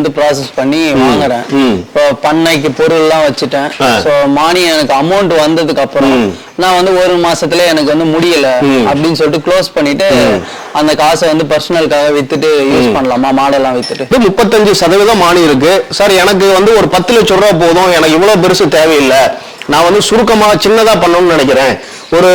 மானியம் வந்து ப்ராசஸ் பண்ணி வாங்குறேன். இப்போ பண்ணைக்கு பொருள் எல்லாம் வச்சுட்டேன். சோ மானியம் எனக்கு அமௌண்ட் வந்ததுக்கு அப்புறம். நான் வந்து ஒரு மாசத்துல எனக்கு வந்து முடியல. அப்படின்னு சொல்லிட்டு க்ளோஸ் பண்ணிட்டு அந்த காசை வந்து பர்சனலுக்காக வித்துட்டு யூஸ் பண்ணலாமா? மாடெல்லாம் வித்துட்டு. முப்பத்தஞ்சு சதவீதம் மானி இருக்கு. சார் எனக்கு வந்து ஒரு பத்து லட்சம் ரூபா போதும். எனக்கு இவ்வளவு பெருசு தேவையில்லை. நான் வந்து சுருக்கமா சின்னதா பண்ணணும்னு நினைக்கிறேன். ஒரு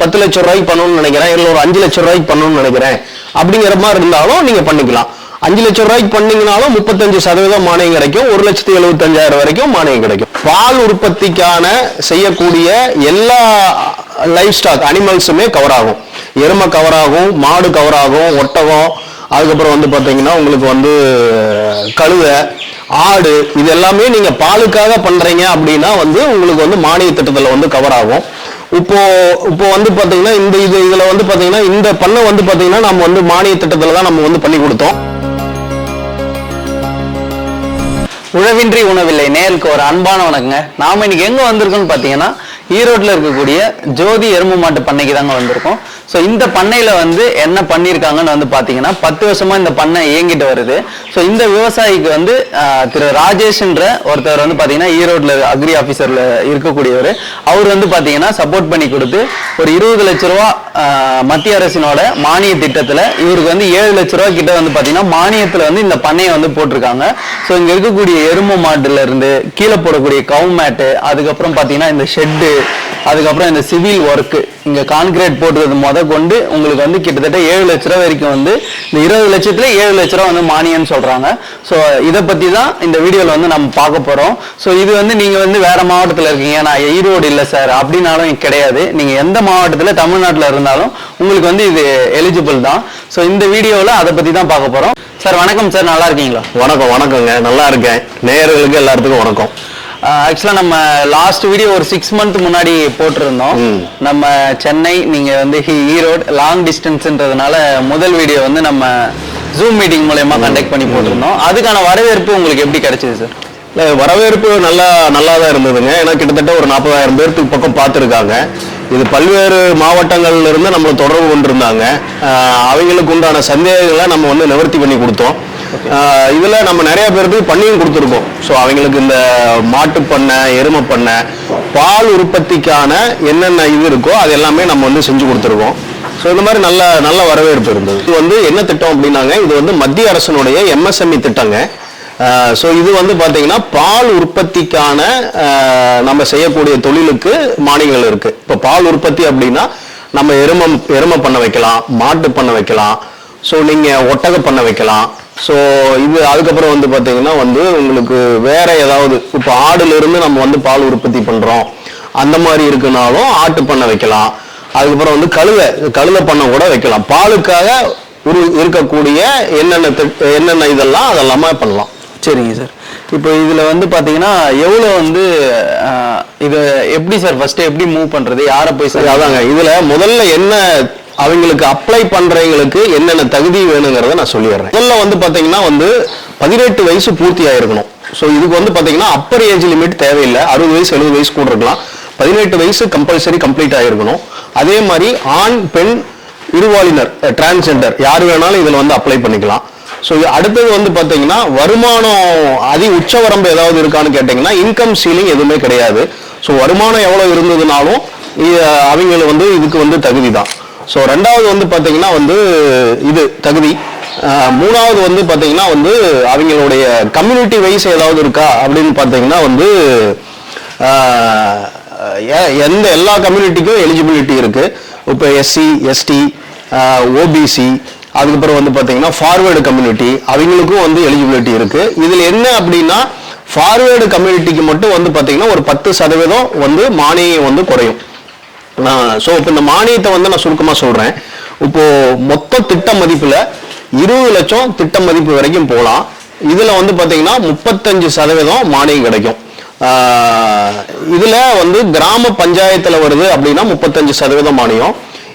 பத்து லட்சம் ரூபாய்க்கு பண்ணணும்னு நினைக்கிறேன். இல்ல ஒரு அஞ்சு லட்சம் ரூபாய்க்கு பண்ணணும்னு நினைக்கிறேன். அப்படிங்கிற மாதிரி இருந்தாலும் நீங்க பண்ணிக்கலாம். அஞ்சு லட்சம் ரூபாய்க்கு பண்ணீங்கனாலும் முப்பத்தஞ்சு சதவீதம் மானியம் கிடைக்கும். ஒரு லட்சத்தி எழுபத்தஞ்சாயிரம் வரைக்கும் மானியம் கிடைக்கும். பால் உற்பத்திக்கான செய்யக்கூடிய எல்லா லைஃப் ஸ்டாக் அனிமல்ஸுமே கவர் ஆகும். எருமை கவர் ஆகும் மாடு கவர் ஆகும் ஒட்டகம் அதுக்கப்புறம் வந்து பார்த்தீங்கன்னா உங்களுக்கு வந்து கழுதை ஆடு இது எல்லாமே நீங்க பாலுக்காக பண்றீங்க அப்படின்னா வந்து உங்களுக்கு வந்து மானிய திட்டத்துல வந்து கவர் ஆகும். இப்போ இப்போ வந்து பாத்தீங்கன்னா இந்த இது இதுல வந்து பாத்தீங்கன்னா இந்த பண்ணை வந்து பாத்தீங்கன்னா நம்ம வந்து மானிய திட்டத்துல தான் நம்ம வந்து பண்ணி கொடுத்தோம். உழவின்றி உணவில்லை. நேருக்கு ஒரு அன்பான வணக்கங்க. நாம இன்னைக்கு எங்க வந்திருக்கோம்னு பாத்தீங்கன்னா ஈரோட்டில் இருக்கக்கூடிய ஜோதி எருமை மாட்டு பண்ணைக்கு தாங்க வந்திருக்கோம். ஸோ இந்த பண்ணையில் வந்து என்ன பண்ணியிருக்காங்கன்னு வந்து பார்த்தீங்கன்னா பத்து வருஷமாக இந்த பண்ணை இயங்கிட்டு வருது. ஸோ இந்த விவசாயிக்கு வந்து திரு ராஜேஷ்ன்ற ஒருத்தர் வந்து பார்த்தீங்கன்னா ஈரோட்டில் அக்ரி ஆஃபீஸரில் இருக்கக்கூடியவர். அவர் வந்து பார்த்தீங்கன்னா சப்போர்ட் பண்ணி கொடுத்து ஒரு இருபது லட்ச ரூபா மத்திய அரசினோட மானிய திட்டத்தில் இவருக்கு வந்து ஏழு லட்ச ரூபா கிட்ட வந்து பார்த்தீங்கன்னா மானியத்தில் வந்து இந்த பண்ணையை வந்து போட்டிருக்காங்க. ஸோ இங்கே இருக்கக்கூடிய எருமை மாட்டுலேருந்து கீழே போடக்கூடிய கவு மேட்டு அதுக்கப்புறம் பார்த்தீங்கன்னா இந்த ஷெட்டு அதுக்கப்புறம் இந்த சிவில் ஒர்க்கு இங்கே கான்கிரீட் போடுறது முத கொண்டு உங்களுக்கு வந்து கிட்டத்தட்ட ஏழு லட்ச ரூபா வரைக்கும் வந்து இந்த இருபது லட்சத்துல ஏழு லட்ச ரூபா வந்து மானியம்னு சொல்கிறாங்க ஸோ இதை பற்றி தான் இந்த வீடியோவில் வந்து நம்ம பார்க்க போகிறோம் ஸோ இது வந்து நீங்கள் வந்து வேறு மாவட்டத்தில் இருக்கீங்க. நான் ஈரோடு இல்லை சார் அப்படின்னாலும் கிடையாது. நீங்கள் எந்த மாவட்டத்தில் தமிழ்நாட்டில் இருந்தாலும் உங்களுக்கு வந்து இது எலிஜிபிள் தான். ஸோ இந்த வீடியோவில் அதை பற்றி தான் பார்க்க போகிறோம் சார் வணக்கம் சார் நல்லா இருக்கீங்களா? வணக்கம் வணக்கங்க. நல்லா இருக்கேன். நேயர்களுக்கு எல்லாத்துக்கும் வணக்கம். ஆக்சுவலா நம்ம லாஸ்ட் வீடியோ ஒரு சிக்ஸ் மந்த் முன்னாடி போட்டிருந்தோம். நம்ம சென்னை நீங்க வந்து ஈரோடு லாங் டிஸ்டன்ஸ்ன்றதுனால முதல் வீடியோ வந்து நம்ம ஜூம் மீட்டிங் மூலயமா கண்டக்ட் பண்ணி போட்டிருந்தோம். அதுக்கான வரவேற்பு உங்களுக்கு எப்படி கிடைச்சது சார் இல்ல, வரவேற்பு நல்லா நல்லா தான் இருந்ததுங்க. ஏன்னா கிட்டத்தட்ட ஒரு நாற்பதாயிரம் பேருக்கு பக்கம் பார்த்துருக்காங்க. இது பல்வேறு மாவட்டங்கள்ல இருந்து நம்மளை தொடர்பு கொண்டிருந்தாங்க. அவங்களுக்கு உண்டான சந்தேகங்களை நம்ம வந்து நிவர்த்தி பண்ணி கொடுத்தோம். இதில் நம்ம நிறைய பேருக்கு பண்ணியும் கொடுத்துருக்கோம். ஸோ அவங்களுக்கு இந்த மாட்டு பண்ணை எருமை பண்ணை பால் உற்பத்திக்கான என்னென்ன இது இருக்கோ அது எல்லாமே நம்ம வந்து செஞ்சு கொடுத்துருக்கோம். ஸோ இந்த மாதிரி நல்ல நல்ல வரவேற்பு இருந்தது. இது வந்து என்ன திட்டம் அப்படின்னாங்க இது வந்து மத்திய அரசினுடைய எம்எஸ்எம்இ திட்டங்க. ஸோ இது வந்து பார்த்தீங்கன்னா பால் உற்பத்திக்கான நம்ம செய்யக்கூடிய தொழிலுக்கு மானியங்கள் இருக்கு. இப்போ பால் உற்பத்தி அப்படின்னா நம்ம எருமம் எருமை பண்ண வைக்கலாம் மாட்டு பண்ண வைக்கலாம். ஸோ நீங்கள் ஒட்டக பண்ண வைக்கலாம். ஸோ இது அதுக்கப்புறம் வந்து பார்த்தீங்கன்னா வந்து உங்களுக்கு வேற ஏதாவது இப்போ ஆடுல இருந்து நம்ம வந்து பால் உற்பத்தி பண்ணுறோம் அந்த மாதிரி இருக்குனாலும் ஆட்டு பண்ண வைக்கலாம். அதுக்கப்புறம் வந்து கழுதை கழுதை பண்ண கூட வைக்கலாம். பாலுக்காக ஒரு இருக்கக்கூடிய என்னென்ன என்னென்ன இதெல்லாம் அதெல்லாமே பண்ணலாம். சரிங்க சார். இப்போ இதுல வந்து பாத்தீங்கன்னா எவ்வளவு வந்து இது எப்படி சார் ஃபர்ஸ்ட் எப்படி மூவ் பண்றது? யாரை போய் சார் அதாங்க. இதுல முதல்ல என்ன அவங்களுக்கு அப்ளை பண்றவங்களுக்கு என்னென்ன தகுதி வேணுங்கிறத நான் சொல்லிடுறேன். முதல்ல வந்து பாத்தீங்கன்னா வந்து பதினெட்டு வயசு பூர்த்தி ஆயிருக்கணும். ஸோ இதுக்கு வந்து பாத்தீங்கன்னா அப்பர் ஏஜ் லிமிட் தேவையில்லை. அறுபது வயசு எழுபது வயசு கூட இருக்கலாம். பதினெட்டு வயசு கம்பல்சரி கம்ப்ளீட் ஆயிருக்கணும். அதே மாதிரி ஆண் பெண் இருவாளினர் டிரான்ஸ்ஜெண்டர் யார் வேணாலும் இதில் வந்து அப்ளை பண்ணிக்கலாம். ஸோ அடுத்தது வந்து பார்த்தீங்கன்னா வருமானம் அதி உச்சவரம்பு ஏதாவது இருக்கான்னு கேட்டிங்கன்னா இன்கம் சீலிங் எதுவுமே கிடையாது. ஸோ வருமானம் எவ்வளோ இருந்ததுனாலும் அவங்கள அவங்க வந்து இதுக்கு வந்து தகுதி தான் ஸோ ரெண்டாவது வந்து பார்த்தீங்கன்னா வந்து இது தகுதி. மூணாவது வந்து பார்த்தீங்கன்னா வந்து அவங்களுடைய கம்யூனிட்டி வைஸ் ஏதாவது இருக்கா அப்படின்னு பார்த்தீங்கன்னா வந்து எந்த எல்லா கம்யூனிட்டிக்கும் எலிஜிபிலிட்டி இருக்குது இப்போ எஸ்சி எஸ்டி ஓபிசி அதுக்கப்புறம் வந்து பார்த்தீங்கன்னா ஃபார்வேர்டு கம்யூனிட்டி அவங்களுக்கும் வந்து எலிஜிபிலிட்டி இருக்குது இதில் என்ன அப்படின்னா ஃபார்வேர்டு கம்யூனிட்டிக்கு மட்டும் வந்து பார்த்தீங்கன்னா ஒரு பத்து சதவீதம் வந்து மானியம் வந்து குறையும். ஸோ இப்போ இந்த மானியத்தை வந்து நான் சுருக்கமாக சொல்கிறேன் இப்போது மொத்த திட்ட மதிப்பில் இருபது லட்சம் திட்ட மதிப்பு வரைக்கும் போகலாம் இதில் வந்து பார்த்தீங்கன்னா முப்பத்தஞ்சு சதவீதம் மானியம் கிடைக்கும். இதில் வந்து கிராம பஞ்சாயத்தில் வருது அப்படின்னா முப்பத்தஞ்சு சதவீதம் மானியம்.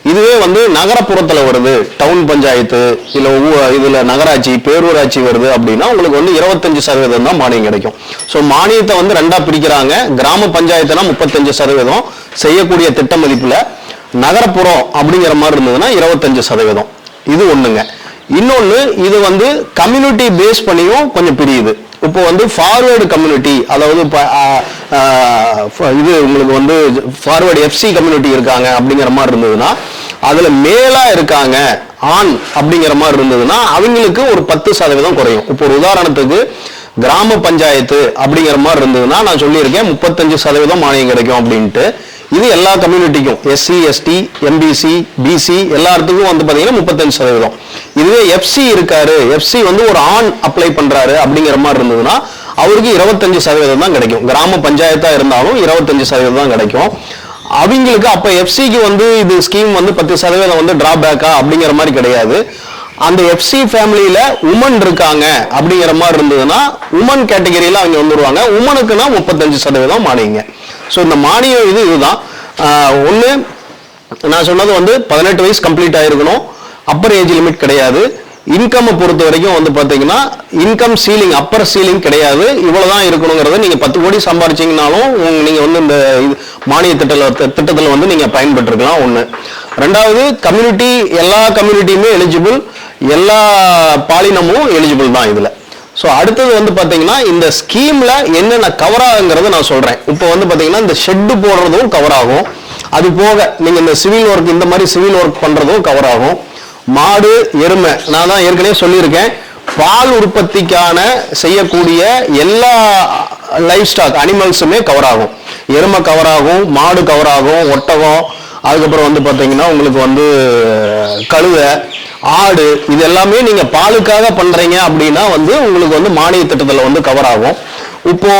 இதுவே வந்து நகரப்புறத்தில் வருது. டவுன் பஞ்சாயத்து இல்லை இதில் நகராட்சி பேரூராட்சி வருது அப்படின்னா உங்களுக்கு வந்து இருபத்தஞ்சு சதவீதம் தான் மானியம் கிடைக்கும். ஸோ மானியத்தை வந்து ரெண்டாக பிரிக்கிறாங்க. கிராம பஞ்சாயத்துனா முப்பத்தஞ்சு சதவீதம். செய்யக்கூடிய திட்ட மதிப்பில் நகரப்புறம் அப்படிங்கிற மாதிரி இருந்ததுன்னா இருபத்தஞ்சு சதவீதம். இது ஒன்றுங்க இன்னொன்று இது வந்து கம்யூனிட்டி பேஸ் பண்ணியும் கொஞ்சம் பிரியுது. இப்போ வந்து ஃபார்வேர்டு கம்யூனிட்டி அதாவது இப்போ இது உங்களுக்கு வந்து ஃபார்வேர்டு எஃப்சி கம்யூனிட்டி இருக்காங்க அப்படிங்கிற மாதிரி இருந்ததுன்னா அதில் மேலாக இருக்காங்க ஆண் அப்படிங்கிற மாதிரி இருந்ததுன்னா அவங்களுக்கு ஒரு பத்து சதவீதம் குறையும். இப்போ ஒரு உதாரணத்துக்கு கிராம பஞ்சாயத்து அப்படிங்கிற மாதிரி இருந்ததுன்னா நான் சொல்லியிருக்கேன் முப்பத்தஞ்சு சதவீதம் மானியம் கிடைக்கும் அப்படின்ட்டு. இது எல்லா கம்யூனிட்டிக்கும் எஸ்சி எஸ்டி எம்பிசி பிசி எல்லாத்துக்கும் வந்து பார்த்தீங்கன்னா முப்பத்தஞ்சு சதவீதம். இதுவே எஃப்சி இருக்காரு. எஃப்சி வந்து ஒரு ஆண் அப்ளை பண்ணுறாரு அப்படிங்கிற மாதிரி இருந்ததுன்னா அவருக்கு இருபத்தஞ்சு சதவீதம் தான் கிடைக்கும். கிராம பஞ்சாயத்தா இருந்தாலும் இருபத்தஞ்சு சதவீதம் தான் கிடைக்கும். அவங்களுக்கு அப்ப எஃப்சிக்கு வந்து இது ஸ்கீம் வந்து பத்து சதவீதம் வந்து டிராபேக்கா அப்படிங்கிற மாதிரி கிடையாது. அந்த எஃப்சி ஃபேமிலியில உமன் இருக்காங்க அப்படிங்கிற மாதிரி இருந்ததுன்னா உமன் கேட்டகரியில அவங்க வந்துருவாங்க. உமனுக்குன்னா முப்பத்தஞ்சு சதவீதம் மானியங்க. ஸோ இந்த மானியம் இது இதுதான். ஒன்று நான் சொன்னது வந்து பதினெட்டு வயசு கம்ப்ளீட் ஆயிருக்கணும். அப்பர் ஏஜ் லிமிட் கிடையாது. இன்கம்மை பொறுத்த வரைக்கும் வந்து பார்த்தீங்கன்னா இன்கம் சீலிங் அப்பர் சீலிங் கிடையாது. இவ்வளோ தான் இருக்கணுங்கிறத நீங்கள் பத்து கோடி சம்பாரிச்சிங்கனாலும் நீங்கள் வந்து இந்த இது மானிய திட்டத்தில் திட்டத்தில் வந்து நீங்கள் பயன்பெற்றுக்கலாம் ஒன்று ரெண்டாவது கம்யூனிட்டி எல்லா கம்யூனிட்டியுமே எலிஜிபிள் எல்லா பாலினமும் எலிஜிபிள் தான் இதில். ஸோ அடுத்தது வந்து பார்த்தீங்கன்னா இந்த ஸ்கீமில் என்னென்ன கவர் ஆகுங்கிறத நான் சொல்கிறேன் இப்போ வந்து பார்த்தீங்கன்னா இந்த ஷெட்டு போடுறதும் கவர் ஆகும். அது போக நீங்கள் இந்த சிவில் ஒர்க் இந்த மாதிரி சிவில் ஒர்க் பண்ணுறதும் கவர் ஆகும். மாடு எருமை. நான் தான் ஏற்கனவே சொல்லியிருக்கேன். பால் உற்பத்திக்கான செய்யக்கூடிய எல்லா லைஃப் ஸ்டாக் அனிமல்ஸுமே கவர் ஆகும். எருமை கவர் ஆகும் மாடு கவர் ஆகும் ஒட்டகம் அதுக்கப்புறம் வந்து பார்த்தீங்கன்னா உங்களுக்கு வந்து கழுவை ஆடு இது எல்லாமே நீங்கள் பாலுக்காக பண்ணுறீங்க அப்படின்னா வந்து உங்களுக்கு வந்து மானிய திட்டத்தில் வந்து கவர் ஆகும். இப்போ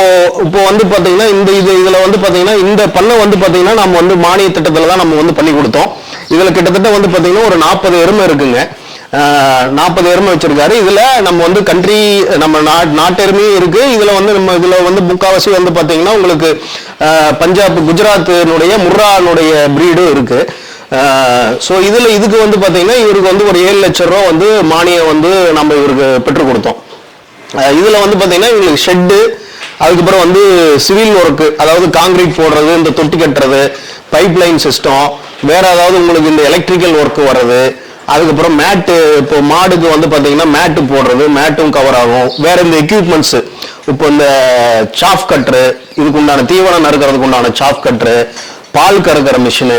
இப்போ வந்து பார்த்தீங்கன்னா இந்த இது இதில் வந்து பார்த்தீங்கன்னா இந்த பண்ணை வந்து பார்த்தீங்கன்னா நம்ம வந்து மானிய திட்டத்தில் தான் நம்ம வந்து பண்ணி கொடுத்தோம். இதில் கிட்டத்தட்ட வந்து பார்த்தீங்கன்னா ஒரு நாற்பது எருமை இருக்குங்க. நாற்பது எருமை வச்சிருக்காரு. இதுல நம்ம வந்து கண்ட்ரி நம்ம நா- நாட்டு எருமையும் இருக்கு. இதுல வந்து நம்ம இதுல வந்து முக்காவாசி வந்து பாத்தீங்கன்னா உங்களுக்கு பஞ்சாப் குஜராத்தினுடைய முர்ரானுடைய பிரீடும் இருக்கு. ஸோ இதில் இதுக்கு வந்து பார்த்தீங்கன்னா இவருக்கு வந்து ஒரு ஏழு லட்சம் ரூபா வந்து மானியம் வந்து நம்ம இவருக்கு பெற்றுக் கொடுத்தோம். இதில் வந்து பார்த்தீங்கன்னா இவங்களுக்கு ஷெட்டு அதுக்கப்புறம் வந்து சிவில் ஒர்க்கு அதாவது காங்கிரீட் போடுறது இந்த தொட்டி கட்டுறது பைப் லைன் சிஸ்டம் வேற ஏதாவது உங்களுக்கு இந்த எலக்ட்ரிக்கல் ஒர்க் வர்றது அதுக்கப்புறம் மேட்டு இப்போ மாடுக்கு வந்து பார்த்தீங்கன்னா மேட்டு போடுறது மேட்டும் கவர் ஆகும். வேற இந்த எக்யூப்மெண்ட்ஸு இப்போ இந்த சாஃப் கட்ரு இதுக்கு உண்டான தீவனம் நறுக்கிறதுக்கு உண்டான சாஃப் கட்ரு பால் கறக்கிற மிஷினு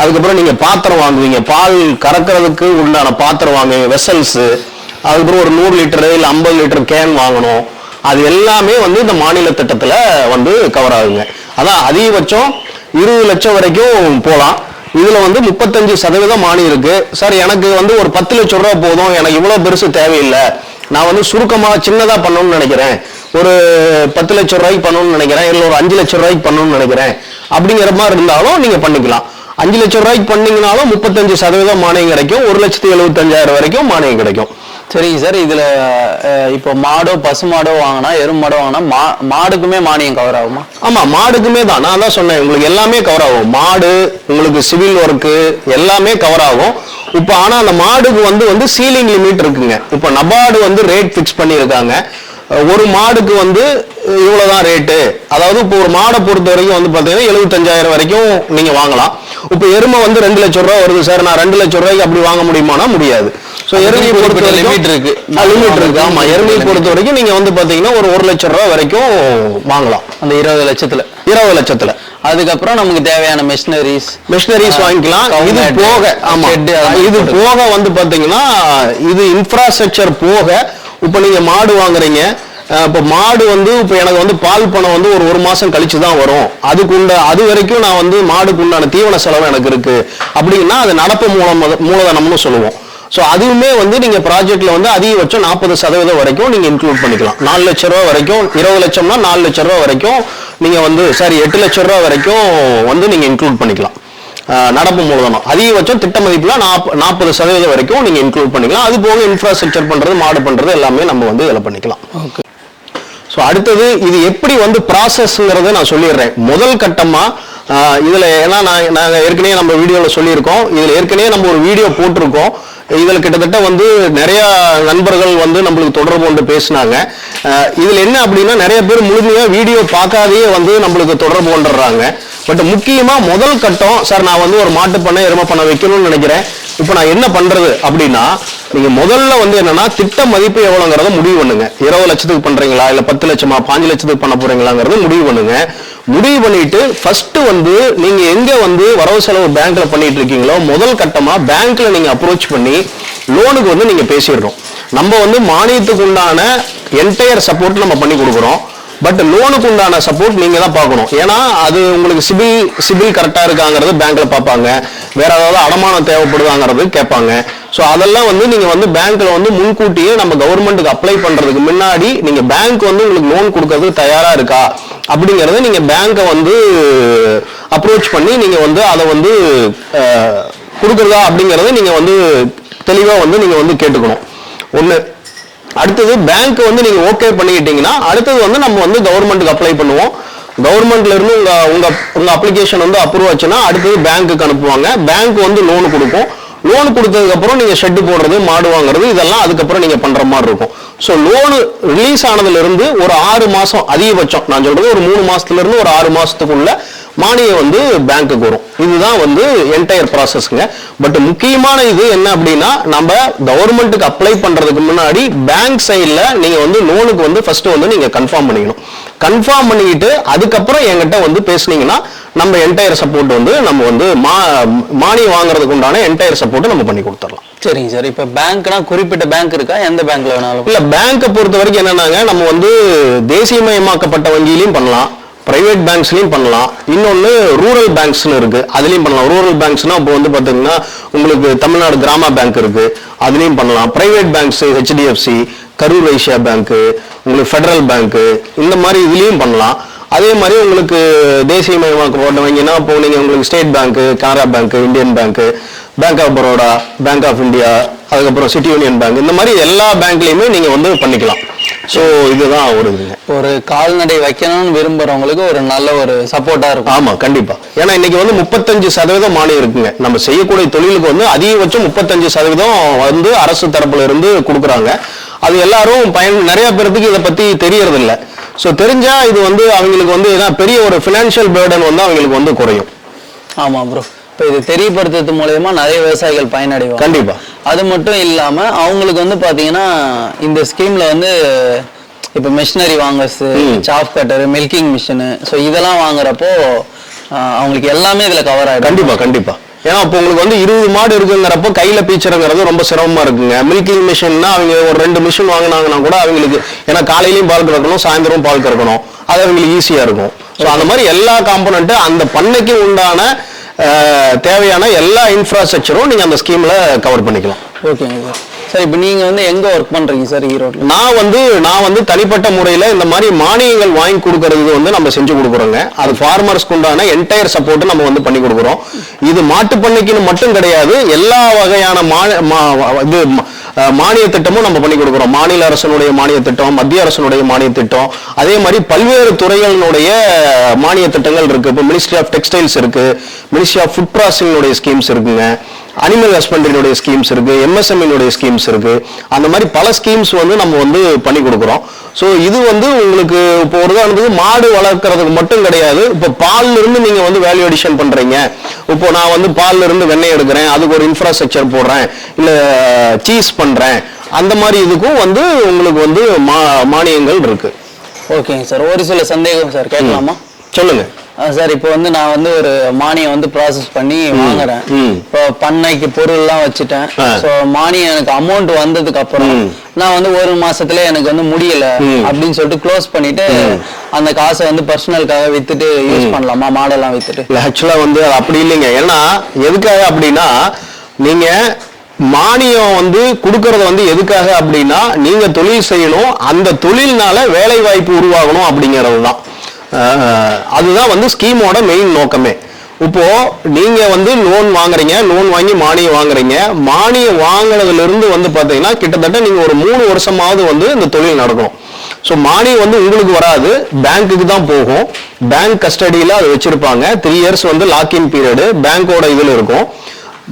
அதுக்கப்புறம் நீங்கள் பாத்திரம் வாங்குவீங்க. பால் கறக்கிறதுக்கு உண்டான பாத்திரம் வாங்குவீங்க வெசல்ஸு அதுக்கப்புறம் ஒரு நூறு லிட்டரு இல்லை ஐம்பது லிட்டர் கேன் வாங்கணும். அது எல்லாமே வந்து இந்த மாநில திட்டத்தில் வந்து கவர் ஆகுங்க. அதான் அதிகபட்சம் இருபது லட்சம் வரைக்கும் போகலாம் இதுல வந்து முப்பத்தஞ்சு சதவீதம் மானியம் இருக்கு. சார் எனக்கு வந்து ஒரு பத்து லட்சம் ரூபா போதும். எனக்கு இவ்வளவு பெருசு தேவையில்லை. நான் வந்து சுருக்கமா சின்னதா பண்ணணும்னு நினைக்கிறேன். ஒரு பத்து லட்சம் ரூபாய்க்கு பண்ணணும்னு நினைக்கிறேன். இல்லை ஒரு அஞ்சு லட்சம் ரூபாய்க்கு பண்ணணும்னு நினைக்கிறேன். அப்படிங்கிற மாதிரி இருந்தாலும் நீங்க பண்ணிக்கலாம். அஞ்சு லட்சம் ரூபாய்க்கு பண்ணீங்கனாலும் முப்பத்தஞ்சு சதவீதம் மானியம் கிடைக்கும். ஒரு லட்சத்தி எழுபத்தஞ்சாயிரம் வரைக்கும் மானியம் கிடைக்கும். சரிங்க சார். இதுல இப்போ மாடோ பசு மாடோ வாங்கினா எருமை மாடோ வாங்கினா மா மாடுக்குமே மானியம் கவர் ஆகுமா? ஆமா மாடுக்குமே தான். நான் தான் சொன்னேன் உங்களுக்கு எல்லாமே கவர் ஆகும். மாடு உங்களுக்கு சிவில் ஒர்க்கு எல்லாமே கவர் ஆகும். இப்போ ஆனா அந்த மாடுக்கு வந்து வந்து சீலிங் லிமிட் இருக்குங்க. இப்போ நபார்டு வந்து ரேட் ஃபிக்ஸ் பண்ணியிருக்காங்க. ஒரு மாடுக்கு வந்து இவ்வளவுதான் ரேட்டு அதாவது இப்போ ஒரு மாடை பொறுத்த வரைக்கும் வந்து பாத்தீங்கன்னா எழுபத்தஞ்சாயிரம் வரைக்கும் நீங்க வாங்கலாம். இப்போ எருமை வந்து ரெண்டு லட்சம் ரூபா வருது சார். நான் ரெண்டு லட்சம் ரூபாய்க்கு அப்படி வாங்க முடியுமானா முடியாது. ஸோ எருமையை பொறுத்த limit இருக்கு. லிமிட் இருக்கு. ஆமா எருமையை பொறுத்த வரைக்கும் நீங்க வந்து பாத்தீங்கன்னா ஒரு ஒரு லட்சம் ரூபா வரைக்கும் வாங்கலாம். அந்த இருபது லட்சத்துல. இருபது லட்சத்துல. அதுக்கப்புறம் நமக்கு தேவையான மெஷினரிஸ் மிஷினரிஸ் வாங்கிக்கலாம். இது போக ஆமா இது. போக வந்து பாத்தீங்கன்னா இது இன்ஃப்ராஸ்ட்ரக்சர் போக இப்போ நீங்க மாடு வாங்குறீங்க. இப்போ மாடு வந்து இப்போ எனக்கு வந்து பால் பணம் வந்து ஒரு ஒரு மாசம் கழிச்சு தான் வரும். அதுக்கு உண்ட அது வரைக்கும் நான் வந்து மாடுக்கு உண்டான தீவன செலவு எனக்கு இருக்கு. அப்படின்னா அது நடப்பு மூலம் மூலதனம்னு சொல்லுவோம். ஸோ அதுவுமே வந்து நீங்க ப்ராஜெக்ட்ல வந்து அதிகபட்சம் நாற்பது சதவீதம் வரைக்கும் நீங்க இன்க்ளூட் பண்ணிக்கலாம். நாலு லட்ச ரூபா வரைக்கும் இருபது லட்சம்னா நாலு லட்ச ரூபா வரைக்கும் நீங்க வந்து சாரி எட்டு லட்ச ரூபா வரைக்கும் வந்து நீங்க இன்க்ளூட் பண்ணிக்கலாம். நடப்பு மூலதனம். அதிகபட்சம் திட்ட மதிப்புல நாற்பது சதவீதம் வரைக்கும் நீங்க இன்க்ளூட் பண்ணிக்கலாம். அது போக இன்ஃப்ராஸ்ட்ரக்சர் பண்றது மாடு பண்றது எல்லாமே நம்ம வந்து இதில் பண்ணிக்கலாம். ஓகே ஸோ அடுத்தது இது எப்படி வந்து ப்ராசஸ்ங்கிறத நான் சொல்லிடுறேன். முதல் கட்டமா ஆஹ் இதுல ஏன்னா நான் நாங்கள் ஏற்கனவே நம்ம வீடியோவில் சொல்லியிருக்கோம். இதுல ஏற்கனவே நம்ம ஒரு வீடியோ போட்டிருக்கோம். இதில் கிட்டத்தட்ட வந்து நிறைய நண்பர்கள் வந்து நம்மளுக்கு தொடர்பு கொண்டு பேசினாங்க. இதில் என்ன அப்படின்னா நிறைய பேர் முழுமையாக வீடியோ பார்க்காதே வந்து நம்மளுக்கு தொடர்பு கொண்டுடுறாங்க. பட் முக்கியமாக முதல் கட்டம் சார் நான் வந்து ஒரு மாட்டு பண்ணை எருமை பண்ண வைக்கணும்னு நினைக்கிறேன். இப்போ நான் என்ன பண்ணுறது அப்படின்னா நீங்கள் முதல்ல வந்து என்னன்னா திட்ட மதிப்பு எவ்வளோங்கிறத முடிவு பண்ணுங்க. இருபது லட்சத்துக்கு பண்ணுறீங்களா இல்லை பத்து லட்சமா? பாஞ்சு லட்சத்துக்கு பண்ண போறீங்களாங்கிறத முடிவு பண்ணுங்க. முடிவு பண்ணிட்டு ஃபர்ஸ்ட் வந்து நீங்க எங்க வந்து வரவு செலவு பேங்க்ல பண்ணிட்டு இருக்கீங்களோ முதல் கட்டமா பேங்க்ல நீங்க அப்ரோச் பண்ணி லோனுக்கு வந்து நீங்க பேசிடுறோம் நம்ம வந்து மானியத்துக்கு உண்டான என்டையர் சப்போர்ட் நம்ம பண்ணி கொடுக்குறோம். பட் லோனுக்கு உண்டான சப்போர்ட் நீங்க தான் பார்க்கணும். ஏன்னா அது உங்களுக்கு சிபில் சிபில் கரெக்டா இருக்காங்கிறது பேங்க்ல பார்ப்பாங்க. வேற ஏதாவது அடமானம் தேவைப்படுதாங்கிறது கேட்பாங்க. ஸோ அதெல்லாம் வந்து நீங்க வந்து பேங்க்ல வந்து முன்கூட்டியே நம்ம கவர்மெண்ட்டுக்கு அப்ளை பண்றதுக்கு முன்னாடி நீங்க பேங்க் வந்து உங்களுக்கு லோன் கொடுக்கறதுக்கு தயாரா இருக்கா? அப்படிங்கிறத நீங்கள் பேங்க்கை வந்து அப்ரோச் பண்ணி நீங்கள் வந்து அதை வந்து கொடுக்குறதா அப்படிங்கிறத நீங்கள் வந்து தெளிவாக வந்து நீங்கள் வந்து கேட்டுக்கணும். ஒன்று அடுத்தது பேங்க் வந்து நீங்கள் ஓகே பண்ணிக்கிட்டீங்கன்னா அடுத்தது வந்து நம்ம வந்து கவர்மெண்ட்டுக்கு அப்ளை பண்ணுவோம். கவர்மெண்ட்ல இருந்து உங்க உங்க உங்க அப்ளிகேஷன் வந்து அப்ரூவ் ஆச்சுன்னா அடுத்தது பேங்க்குக்கு அனுப்புவாங்க. பேங்க் வந்து லோன் கொடுக்கும். லோன் கொடுத்ததுக்கு அப்புறம் நீங்க போடுறது மாடு வாங்குறது இதெல்லாம் அதுக்கப்புறம் நீங்க பண்ற மாதிரி இருக்கும். ஸோ லோனு ரிலீஸ் ஆனதுலேருந்து ஒரு ஆறு மாதம் அதிகபட்சம். நான் சொல்கிறது ஒரு மூணு மாதத்துலேருந்து ஒரு ஆறு மாதத்துக்குள்ள மானியம் வந்து பேங்க்குக்கு வரும். இதுதான் வந்து என்டையர் ப்ராசஸ்ங்க பட் முக்கியமான இது என்ன அப்படின்னா நம்ம கவர்மெண்ட்டுக்கு அப்ளை பண்ணுறதுக்கு முன்னாடி பேங்க் சைடில் நீங்கள் வந்து லோனுக்கு வந்து ஃபஸ்ட்டு வந்து நீங்கள் கன்ஃபார்ம் பண்ணிக்கணும். கன்ஃபார்ம் பண்ணிக்கிட்டு அதுக்கப்புறம் என்கிட்ட வந்து பேசுனீங்கன்னா நம்ம என்டையர் சப்போர்ட் வந்து நம்ம வந்து மா மானியம் வாங்குறதுக்கு உண்டான என்டையர் சப்போர்ட் நம்ம பண்ணி கொடுத்துடலாம். சரிங்க சார். இப்போ பேங்க்னா குறிப்பிட்ட பேங்க் இருக்கா? எந்த பேங்க்ல வேணாலும்? இல்ல பேங்கை பொறுத்த வரைக்கும் என்னன்னாங்க நம்ம வந்து தேசியமயமாக்கப்பட்ட வங்கியிலையும் பண்ணலாம் பிரைவேட் பேங்க்ஸ்லயும் பண்ணலாம். இன்னொன்னு ரூரல் பேங்க்ஸ்னு இருக்கு அதுலயும் பண்ணலாம். ரூரல் பேங்க்ஸ்னா இப்போ வந்து பாத்தீங்கன்னா உங்களுக்கு தமிழ்நாடு கிராம பேங்க் இருக்கு அதுலயும் பண்ணலாம். Private banks HDFC Karur Vysya bank உங்களுக்கு ஃபெடரல் பேங்க் இந்த மாதிரி இதுலயும் பண்ணலாம். அதே மாதிரி உங்களுக்கு தேசியமயமாக்கப்பட்ட வங்கினா இப்போ நீங்க உங்களுக்கு state bank Canara bank Indian bank bank of Baroda bank of India அதுக்கப்புறம் சிட்டி யூனியன் பேங்க் இந்த மாதிரி எல்லா பேங்க்லயுமே நீங்க வந்து பண்ணிக்கலாம். ஸோ இதுதான் ஒரு இதுங்க ஒரு கால்நடை வைக்கணும்னு விரும்புறவங்களுக்கு ஒரு நல்ல ஒரு சப்போர்ட்டா இருக்கும். ஆமா கண்டிப்பா. ஏன்னா இன்னைக்கு வந்து முப்பத்தஞ்சு சதவீதம் மானியம் இருக்குங்க. நம்ம செய்யக்கூடிய தொழிலுக்கு வந்து அதிகபட்சம் முப்பத்தஞ்சு சதவீதம் வந்து அரசு தரப்புல இருந்து கொடுக்குறாங்க. அது எல்லாரும் பயன் நிறைய பேருக்கு இதை பத்தி தெரியறது இல்ல ஸோ தெரிஞ்சா இது வந்து அவங்களுக்கு வந்து ஏன்னா பெரிய ஒரு ஃபினான்ஷியல் பேர்டன் வந்து அவங்களுக்கு வந்து குறையும். ஆமா ப்ரோ இப்போ இது தெரியப்படுத்துறது மூலயமா நிறைய விவசாயிகள் பயனடைவாங்க. கண்டிப்பா. அது மட்டும் இல்லாம அவங்களுக்கு வந்து பாத்தீங்கன்னா இந்த ஸ்கீம்ல வந்து இப்ப மிஷினரி வாங்கறது சாப் கட்டர் மில்கிங் மிஷினு ஸோ இதெல்லாம் வாங்குறப்போ அவங்களுக்கு எல்லாமே இதுல கவர் ஆயிடும். கண்டிப்பா கண்டிப்பா. ஏன்னா இப்போ உங்களுக்கு வந்து இருபது மாடு இருக்குங்கிறப்போ கையில பீச்சருங்கிறது ரொம்ப சிரமமா இருக்குங்க. மில்கிங் மிஷின்னா அவங்க ஒரு ரெண்டு மிஷின் வாங்கினாங்கன்னா கூட அவங்களுக்கு ஏன்னா காலையிலையும் பால் கறக்கணும் சாயந்தரம் பால் கறக்கணும். அது அவங்களுக்கு ஈஸியா இருக்கும். ஸோ அந்த மாதிரி எல்லா காம்பனண்ட்டு அந்த பண்ணைக்கு உண்டான தேவையான எல்லா இன்ஃப்ராஸ்ட்ரக்சரும் நீங்க அந்த ஸ்கீம்ல கவர் பண்ணிக்கலாம். ஓகேங்க சார் சார் இப்போ நீங்கள் வந்து எங்கே ஒர்க் பண்ணுறீங்க சார் ஈரோட்ல? நான் வந்து நான் வந்து தனிப்பட்ட முறையில் இந்த மாதிரி மானியங்கள் வாங்கி கொடுக்கறது வந்து நம்ம செஞ்சு கொடுக்குறோங்க. அது ஃபார்மர்ஸ்க்கு உண்டான என்டையர் சப்போர்ட்டு நம்ம வந்து பண்ணி கொடுக்குறோம். இது மாட்டு பண்ணைக்குன்னு மட்டும் கிடையாது எல்லா வகையான மா- மா- இது மானிய திட்டமும் நம்ம பண்ணி கொடுக்குறோம். மாநில அரசனுடைய மானிய திட்டம் மத்திய அரசனுடைய மானிய திட்டம் அதே மாதிரி பல்வேறு துறைகளினுடைய மானிய திட்டங்கள் இருக்கு. இப்போ மினிஸ்ட்ரி ஆஃப் டெக்ஸ்டைல்ஸ் இருக்கு மினிஸ்ட்ரி ஆஃப் ஃபுட் ப்ராசஸிங்கினுடைய ஸ்கீம்ஸ் இருக்குங்க. அனிமல் ஹஸ்பண்டரினுடைய ஸ்கீம்ஸ் இருக்கு எம்எஸ்எம்இனுடைய ஸ்கீம்ஸ் இருக்கு. அந்த மாதிரி பல ஸ்கீம்ஸ் வந்து நம்ம வந்து பண்ணி கொடுக்குறோம். ஸோ இது வந்து உங்களுக்கு இப்போ ஒரு உதாரணத்துக்கு மாடு வளர்க்கறதுக்கு மட்டும் கிடையாது. இப்போ பால்ல இருந்து நீங்க வந்து வேல்யூ அடிஷன் பண்றீங்க. இப்போ நான் வந்து பால்ல இருந்து வெண்ணெய் எடுக்கிறேன் அதுக்கு ஒரு இன்ஃப்ராஸ்ட்ரக்சர் போடுறேன் இல்ல சீஸ் பண்றேன். அந்த மாதிரி இதுக்கும் வந்து உங்களுக்கு வந்து மா- மானியங்கள் இருக்கு. ஓகேங்க சார் ஒரு சில சந்தேகம் சார் கேட்கலாமா? சொல்லுங்க. சார் இப்போ வந்து நான் வந்து ஒரு மானியம் வந்து ப்ராசஸ் பண்ணி வாங்குறேன். இப்போ பண்ணைக்கு பொருள்லாம் வச்சுட்டேன். ஸோ மானியம் எனக்கு அமௌண்ட் வந்ததுக்கு அப்புறம். நான் வந்து ஒரு மாசத்துல எனக்கு வந்து முடியல. அப்படின்னு சொல்லிட்டு க்ளோஸ் பண்ணிட்டு அந்த காசை வந்து பர்சனலுக்காக வித்துட்டு யூஸ் பண்ணலாமா? மாடெல்லாம் வித்துட்டு. இல்ல ஆக்சுவலா வந்து அப்படி இல்லைங்க. ஏன்னா எதுக்காக அப்படின்னா நீங்க மானியம் வந்து கொடுக்கறது வந்து எதுக்காக அப்படின்னா நீங்க தொழில் செய்யணும். அந்த தொழில்னால வேலை வாய்ப்பு உருவாகணும் அப்படிங்கிறது தான் அதுதான் வந்து ஸ்கீமோட மெயின் நோக்கமே. இப்போ நீங்க வந்து லோன் வாங்குறீங்க லோன் வாங்கி மானியம் வாங்குறீங்க. மானியம் வாங்குனதுல இருந்து வந்து பாத்தீங்கன்னா கிட்டத்தட்ட நீங்க ஒரு மூணு வருஷமாவது வந்து இந்த தொழில் நடக்கும் ஸோ மானியம் வந்து உங்களுக்கு வராது. பேங்க்குக்கு தான் போகும். பேங்க் கஸ்டடியில் அது வச்சிருப்பாங்க. த்ரீ இயர்ஸ் வந்து லாக்இன் பீரியடு பேங்க்கோட இதில் இருக்கும்.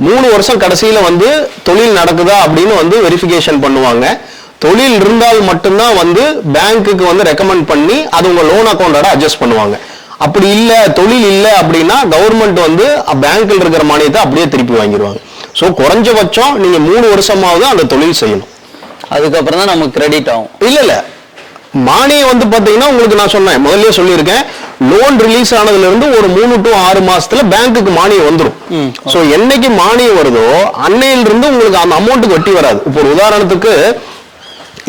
மூணு வருஷம் கடைசியில் வந்து தொழில் நடக்குதா அப்படின்னு வந்து வெரிஃபிகேஷன் பண்ணுவாங்க. தொழில் இருந்தால் மட்டும்தான் வந்து பேங்க்குக்கு வந்து ரெக்கமெண்ட் பண்ணி அது உங்க லோன் அக்கௌண்டோட அட்ஜஸ்ட் பண்ணுவாங்க. அப்படி இல்ல தொழில் இல்ல அப்படின்னா கவர்மெண்ட் வந்து பேங்க்ல இருக்கிற மானியத்தை அப்படியே திருப்பி வாங்கிடுவாங்க ஸோ குறைஞ்சபட்சம் நீங்க மூணு வருஷமாவது அந்த தொழில் செய்யணும். அதுக்கப்புறம் தான் நமக்கு கிரெடிட் ஆகும். இல்ல இல்ல. மானியம் வந்து பாத்தீங்கன்னா உங்களுக்கு நான் சொன்னேன் முதல்லயே சொல்லியிருக்கேன். லோன் ரிலீஸ் ஆனதுல இருந்து ஒரு மூணு டு ஆறு மாசத்துல பேங்க்குக்கு மானியம் வந்துரும். சோ என்னைக்கு மானியம் வருதோ அன்னையில இருந்து உங்களுக்கு அந்த அமௌண்ட்டுக்கு வட்டி வராது. இப்போ ஒரு உதாரணத்துக்கு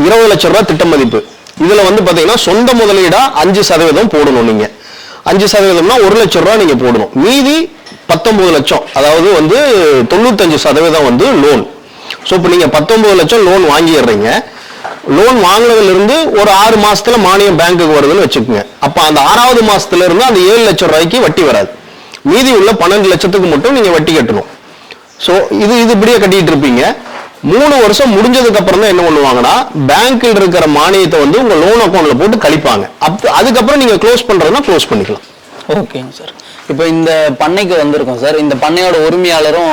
இருபது லட்சம் ரூபாய் திட்ட மதிப்பு இதில் வந்து பார்த்தீங்கன்னா சொந்த முதலீடாக அஞ்சு சதவீதம் போடணும் நீங்கள் அஞ்சு சதவீதம்னா ஒரு லட்சம் ரூபா நீங்கள் போடணும். மீதி பத்தொம்பது லட்சம் அதாவது வந்து தொண்ணூத்தஞ்சு சதவீதம் வந்து லோன் ஸோ இப்போ நீங்கள் பத்தொம்பது லட்சம் லோன் வாங்கிடுறீங்க. லோன் வாங்கினதுலேருந்து ஒரு ஆறு மாதத்துல மானியம் பேங்க்குக்கு வருதுன்னு வச்சுக்கோங்க. அப்போ அந்த ஆறாவது மாதத்துலேருந்து அந்த ஏழு லட்சம் ரூபாய்க்கு வட்டி வராது. மீதி உள்ள பன்னெண்டு லட்சத்துக்கு மட்டும் நீங்கள் வட்டி கட்டணும். ஸோ இது இது இப்படியே கட்டிகிட்டு இருப்பீங்க. மூணு வருஷம் முடிஞ்சதுக்கு அப்புறம் தான் என்ன பண்ணுவாங்கன்னா பேங்க்ல இருக்கிற மானியத்தை வந்து உங்க லோன் அக்கௌண்ட்ல போட்டு கழிப்பாங்க. அப்ப அதுக்கப்புறம் நீங்க க்ளோஸ் பண்றதுன்னா க்ளோஸ் பண்ணிக்கலாம். ஓகேங்க சார். இப்போ இந்த பண்ணைக்கு வந்திருக்கோம் சார். இந்த பண்ணையோட உரிமையாளரும்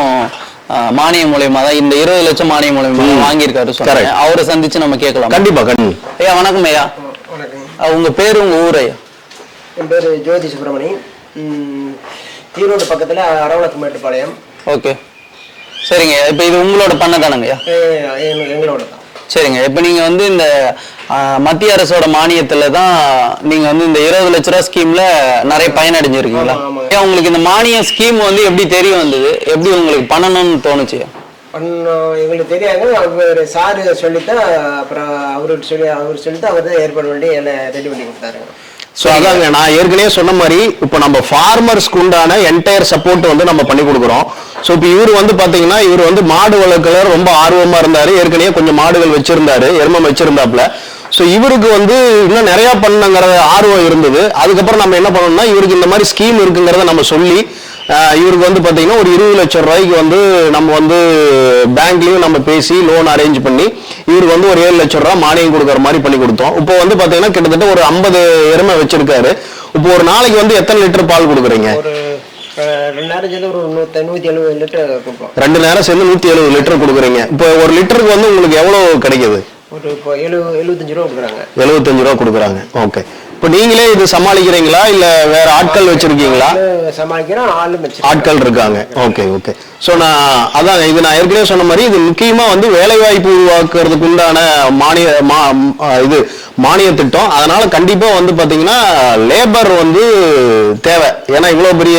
மானியம் மூலியமா தான் இந்த இருபது லட்சம் மானியம் மூலியமா தான் வாங்கியிருக்காரு. சொன்னாங்க. அவரை சந்திச்சு நம்ம கேட்கலாம்? கண்டிப்பா கண்டிப்பா ஐயா வணக்கம் ஐயா. உங்க பேரு உங்க ஊர் ஐயா? என் பேர் ஜோதி சுப்பிரமணி ம், ஈரோடு பக்கத்தில் அரவணக்கு மேட்டுப்பாளையம். ஓகே. சரிங்க. இப்போ இது உங்களோட பண்ணை தானங்க ஐயா எ- எங்க- எங்களோட தான். சரிங்க. இப்போ நீங்க வந்து இந்த மத்திய அரசோட மானியத்துல தான் நீங்க வந்து இந்த இருபது லட்ச ரூபா ஸ்கீம்ல நிறைய பயனடைஞ்சிருக்கீங்களா. ஐயா, உங்களுக்கு இந்த மானிய ஸ்கீம் வந்து எப்படி தெரிய வந்தது? எப்படி உங்களுக்கு பண்ணணும்னு தோணுச்சு? எங்களுக்கு தெரியாது அவர் சாரு சொல்லித்தான் அப்புறம் அவர்கிட்ட சொல்லி அவர் சொல்லித்தான் அவர் தான் ஏற்பாடு பண்ணி எல்லாம் ரெடி பண்ணி கொடுத்தாரு ஸோ அதாங்க நான் ஏற்கனவே சொன்ன மாதிரி இப்போ நம்ம ஃபார்மர்ஸ்க்கு உண்டான என்டையர் சப்போர்ட் வந்து நம்ம பண்ணி கொடுக்குறோம். ஸோ இப்போ இவர் வந்து பாத்தீங்கன்னா இவர் வந்து மாடு வளர்க்கல ரொம்ப ஆர்வமா இருந்தாரு. ஏற்கனவே கொஞ்சம் மாடுகள் வச்சிருந்தாரு எருமம் வச்சிருந்தாப்புல. ஸோ இவருக்கு வந்து இன்னும் நிறைய பண்ணுங்கிற ஆர்வம் இருந்தது. அதுக்கப்புறம் நம்ம என்ன பண்ணோம்னா இவருக்கு இந்த மாதிரி ஸ்கீம் இருக்குங்கிறத நம்ம சொல்லி இவருக்கு வந்து பாத்தீங்கன்னா ஒரு இருபது லட்சம் ரூபாய்க்கு வந்து நம்ம வந்து பேங்க்லயும் நம்ம பேசி லோன் அரேஞ்ச் பண்ணி இவருக்கு வந்து ஒரு ஏழு லட்சம் ரூபாய் மானியம் கொடுக்குற மாதிரி பண்ணி கொடுத்தோம். இப்போ வந்து பாத்தீங்கன்னா கிட்டத்தட்ட ஒரு ஐம்பது எருமை வச்சிருக்காரு. இப்போ ஒரு நாளைக்கு வந்து எத்தனை லிட்டர் பால் கொடுக்குறீங்க? ஒரு அஹ், ரெண்டாயிரம் சேர்ந்து ஒரு நூற்றி நூற்றி எழுபது லிட்டர் கொடுப்போம். ரெண்டு நேரம் சேர்ந்து நூத்தி எழுபது லிட்டர் கொடுக்குறீங்க. இப்போ ஒரு லிட்டருக்கு வந்து உங்களுக்கு எவ்வளவு கிடைக்குது? ஒரு இப்போ எழு எழுபத்தஞ்சு ரூபா கொடுக்குறாங்க. எழுபத்தஞ்சு ரூபா கொடுக்குறாங்க. ஓகே. இப்போ நீங்களே இது சமாளிக்கிறீங்களா? இல்ல வேற ஆட்கள் வச்சிருக்கீங்களா? ஆளு சமாளிக்கிறோம் ஆளும் ஆட்கள் இருக்காங்க. Okay okay. ஸோ நான் அதான் இது நான் ஏற்கனவே சொன்ன மாதிரி இது முக்கியமா வந்து வேலை வாய்ப்பு உருவாக்குறதுக்கு உண்டான மானிய இது மானிய திட்டம். அதனால கண்டிப்பா வந்து பாத்தீங்கன்னா லேபர் வந்து தேவை. ஏன்னா இவ்வளவு பெரிய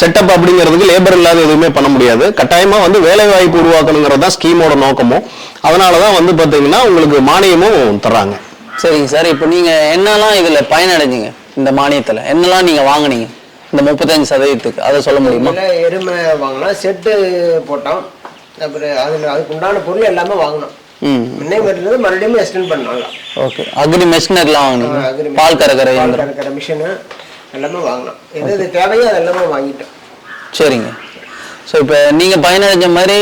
செட்டப் அப்படிங்கிறதுக்கு லேபர் இல்லாத எதுவுமே பண்ண முடியாது. கட்டாயமா வந்து வேலை வாய்ப்பு உருவாக்கணுங்கிறது தான் ஸ்கீமோட நோக்கமும். அதனால தான் வந்து பாத்தீங்கன்னா உங்களுக்கு மானியமும் தர்றாங்க. சரிங்க சார் இப்போ நீங்க என்னெல்லாம் இதுல பயனடைஞ்சீங்க இந்த மானியத்துல? என்னெல்லாம் நீங்க வாங்குனீங்க? இந்த முப்பத்தஞ்சு சதவீதத்துக்கு அதை சொல்ல முடியுமா? எருமை வாங்கினோம் செட்டு போட்டோம். அப்புறம் அதில் அதுக்கு உண்டான பொருள் எல்லாமே வாங்கினோம். முன்னே இருந்தது மறுபடியும் எக்ஸ்டெண்ட் பண்ணாங்க ஓகே. அக்ரி மெஷினரிலாம் அக்ரி பால் கறக்கிற கறக்கிற மிஷினு எல்லாமே வாங்கினோம். எது எது தேவையோ அது எல்லாமே வாங்கிட்டோம். சரிங்க. ஸோ இப்போ நீங்க பயனடைஞ்ச மாதிரி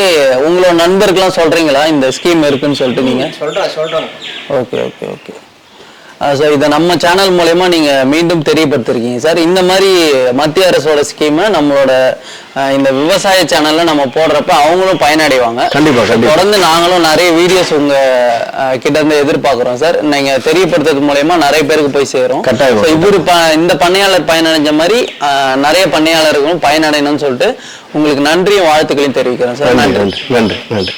உங்களோட நண்பருக்கெல்லாம் சொல்றீங்களா? இந்த ஸ்கீம் இருக்குன்னு சொல்லிட்டு நீங்க? சொல்கிறோம் சொல்கிறோம் ஓகே ஓகே ஓகே. சார் இதை நம்ம சேனல் மூலயமா நீங்க மீண்டும் தெரியப்படுத்திருக்கீங்க. சார் இந்த மாதிரி மத்திய அரசோட ஸ்கீமை நம்மளோட இந்த விவசாய சேனல்ல நம்ம போடுறப்ப அவங்களும் பயனடைவாங்க. கண்டிப்பா, கண்டிப்பா. தொடர்ந்து நாங்களும் நிறைய வீடியோஸ் உங்க அஹ், கிட்ட இருந்து எதிர்பார்க்கிறோம் சார் நீங்க தெரியப்படுத்துறது மூலயமா நிறைய பேருக்கு போய் சேரும். கட்டாயம். So, இவரு ப- இந்த பண்ணையாளர் பயனடைஞ்ச மாதிரி நிறைய பண்ணையாளர்களும் பயனடையணும்னு சொல்லிட்டு உங்களுக்கு நன்றியும் வாழ்த்துக்களையும் தெரிவிக்கிறேன் சார் நன்றி நன்றி நன்றி.